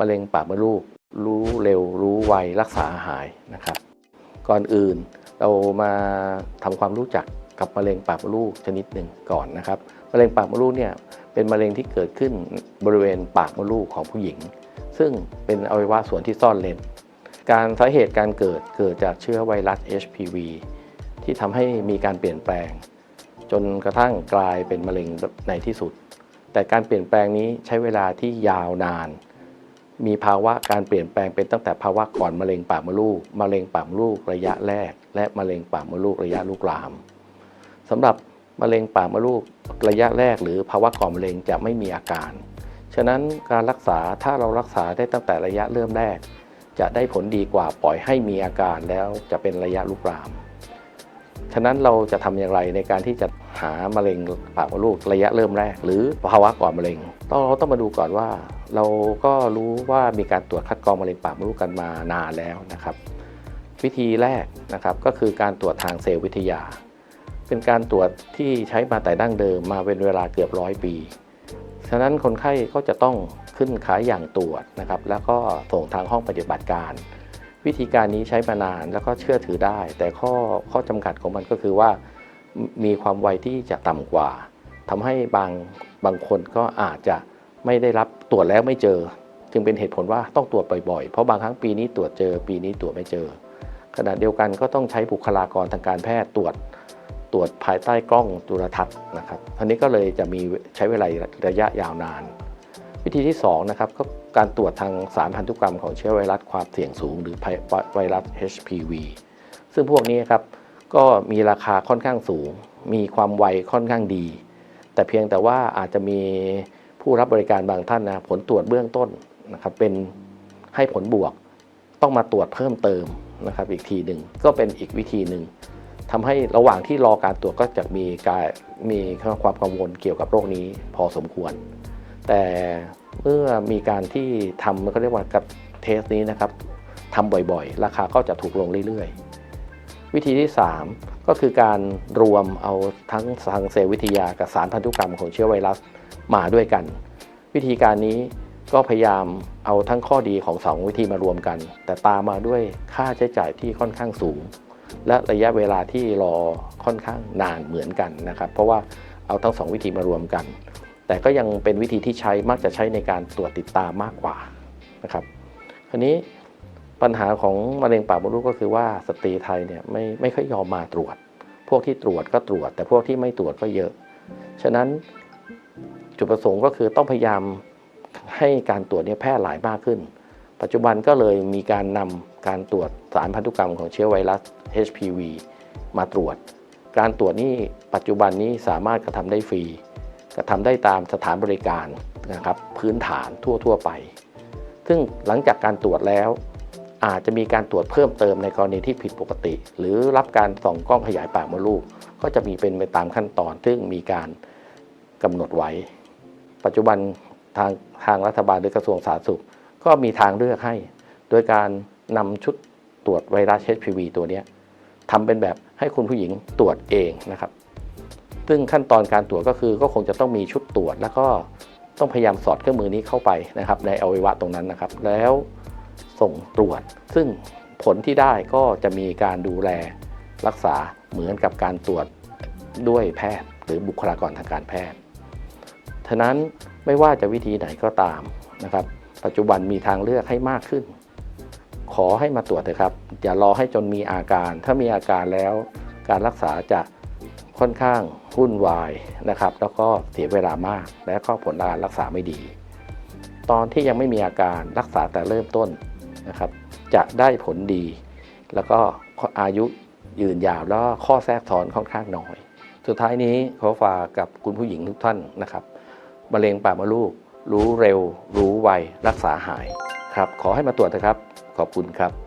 มะเร็งปากมดลูก รู้เร็ว รู้ไวรักษาหายนะครับ ก่อนอื่นเรามาทำความรู้จักกับมะเร็งปากมดลูกชนิดหนึ่งก่อนนะครับมะเร็งปากมดลูกเนี่ยเป็นมะเร็งที่เกิดขึ้นบริเวณปากมดลูกของผู้หญิง ซึ่งเป็นอวัยวะส่วนที่ซ่อนเลนการสาเหตุการเกิดเกิดจากเชื้อไวรัส HPV ที่ทำให้มีการเปลี่ยนแปลง จนกระทั่งกลายเป็นมะเร็งในที่สุด แต่การเปลี่ยนแปลงนี้ใช้เวลาที่ยาวนาน มีภาวะการเปลี่ยนแปลงเป็นตั้งแต่ภาวะก่อนมะเร็งปากมดลูกมะเร็งปากมดลูกระยะแรก และมะเร็งปากมดลูกระยะลุกลามสำหรับมะเร็งปากมดลูกระยะแรก หรือภาวะก่อนมะเร็งจะไม่มีอาการ ฉะนั้นการรักษาถ้าเรารักษาได้ตั้งแต่ระยะเริ่มแรก จะได้ผลดีกว่าปล่อยให้มีอาการแล้วจะเป็นระยะลุกลาม ฉะนั้นเราจะทำอย่างไรในการที่จะามะเร็งปากมดลูกระยะเริ่มแรก หรือภาวะก่อนมะเร็งต้องเราต้องมาดูก่อนว่า เราก็รู้ว่ามีการตรวจคัดกรองมะเร็งปากมดลูกกันมานานแล้วนะครับ วิธีแรกนะครับก็คือการตรวจทางเซลล์วิทยา เป็นการตรวจที่ใช้มาแต่ดั้งเดิมมาเป็นเวลาเกือบร้อยปีฉะนั้นคนไข้ก็จะต้องขึ้นขายอย่างตรวจนะครับ แล้วก็ส่งทางห้องปฏิบัติการ วิธีการนี้ใช้มานานแล้วก็เชื่อถือได้ แต่ข้อข้อจำกัดของมันก็คือว่า มีความไวที่จะต่ำกว่าทำให้บางบางคนก็อาจจะไม่ได้รับตรวจแล้วไม่เจอ จึงเป็นเหตุผลว่าต้องตรวจบ่อยๆ เพราะบางครั้งปีนี้ตรวจเจอ ปีนี้ตรวจไม่เจอ ขณะเดียวกันก็ต้องใช้บุคลากรทางการแพทย์ตรวจตรวจภายใต้กล้องจุลทรรศน์นะครับอันนี้ก็เลยจะมีใช้เวลาระยะยาวนาน วิธีที่2นะครับก็การตรวจทางสารพันธุกรรมของเชื้อไวรัสความเสี่ยงสูง หรือไวรัส HPV ซึ่งพวกนี้ครับ ก็มีราคาค่อนข้างสูง มีความไวค่อนข้างดี แต่เพียงแต่ว่าอาจจะมีผู้รับบริการบางท่านนะผลตรวจเบื้องต้นนะครับเป็นให้ผลบวก ต้องมาตรวจเพิ่มเติมนะครับอีกทีหนึ่งก็เป็นอีกวิธีหนึ่งทำให้ระหว่างที่รอการตรวจก็จะมีการมีความกังวลเกี่ยวกับโรคนี้พอสมควร แต่เมื่อมีการที่ทำเขาเรียกว่ากับเทสนี้นะครับทำบ่อยๆ ราคาก็จะถูกลงเรื่อยๆ วิธีที่ 3 ก็คือการรวมเอาทั้งทางเซลล์วิทยากับสารพันธุกรรมของเชื้อไวรัสมาด้วยกัน วิธีการนี้ก็พยายามเอาทั้งข้อดีของ 2 วิธีมารวมกัน แต่ตามมาด้วยค่าใช้จ่ายที่ค่อนข้างสูง และระยะเวลาที่รอค่อนข้างนานเหมือนกันนะครับ เพราะว่าเอาทั้ง 2 วิธีมารวมกัน แต่ก็ยังเป็นวิธีที่ใช้มักจะใช้ในการตรวจติดตามมากกว่านะครับคราวนี้ ปัญหาของมะเร็งปากมดลูกก็คือว่าสตรีไทยเนี่ยไม่ไม่ค่อยยอมมาตรวจ พวกที่ตรวจก็ตรวจ แต่พวกที่ไม่ตรวจก็เยอะ ฉะนั้นจุดประสงค์ก็คือต้องพยายามให้การตรวจเนี่ยแพร่หลายมากขึ้น ปัจจุบันก็เลยมีการนำการตรวจสารพันธุกรรมของเชื้อไวรัส HPV มาตรวจ การตรวจนี้ปัจจุบันนี้สามารถกระทำได้ฟรีกระทำได้ตามสถานบริการนะครับพื้นฐานทั่ว ๆ ไป ซึ่งหลังจากการตรวจแล้ว อาจจะมีการตรวจเพิ่มเติมในกรณีที่ผิดปกติ หรือรับการส่องกล้องขยายปากมดลูก ก็จะมีเป็นไปตามขั้นตอน ซึ่งมีการกำหนดไว้ ปัจจุบันทางทางรัฐบาลหรือกระทรวงสาธารณสุข ก็มีทางเลือกให้ โดยการนำชุดตรวจไวรัส HPV ตัวนี้ทำเป็นแบบให้คุณผู้หญิงตรวจเองนะครับ ซึ่งขั้นตอนการตรวจก็คือก็คงจะต้องมีชุดตรวจ แล้วก็ต้องพยายามสอดเครื่องมือนี้เข้าไปนะครับ ในอวัยวะตรงนั้นนะครับ แล้ว ส่งตรวจ ซึ่งผลที่ได้ก็จะมีการดูแลรักษาเหมือนกับการตรวจด้วยแพทย์ หรือบุคลากรทางการแพทย์ฉะนั้นไม่ว่าจะวิธีไหนก็ตามนะครับ ปัจจุบันมีทางเลือกให้มากขึ้น ขอให้มาตรวจเถอะครับ อย่ารอให้จนมีอาการ ถ้ามีอาการแล้วการรักษาจะค่อนข้างวุ่นวายนะครับ แล้วก็เสียเวลามาก และก็ผลการรักษาไม่ดี ตอนที่ยังไม่มีอาการรักษาแต่เริ่มต้น นะครับจะได้ผลดี แล้วก็อายุยืนยาวแล้วก็ข้อแทรกซ้อนค่อนข้างน้อย สุดท้ายนี้ขอฝากกับคุณผู้หญิงทุกท่านนะครับมะเร็งปากมดลูก รู้เร็ว รู้ไว รักษาหายครับ ขอให้มาตรวจนะครับ ขอบคุณครับ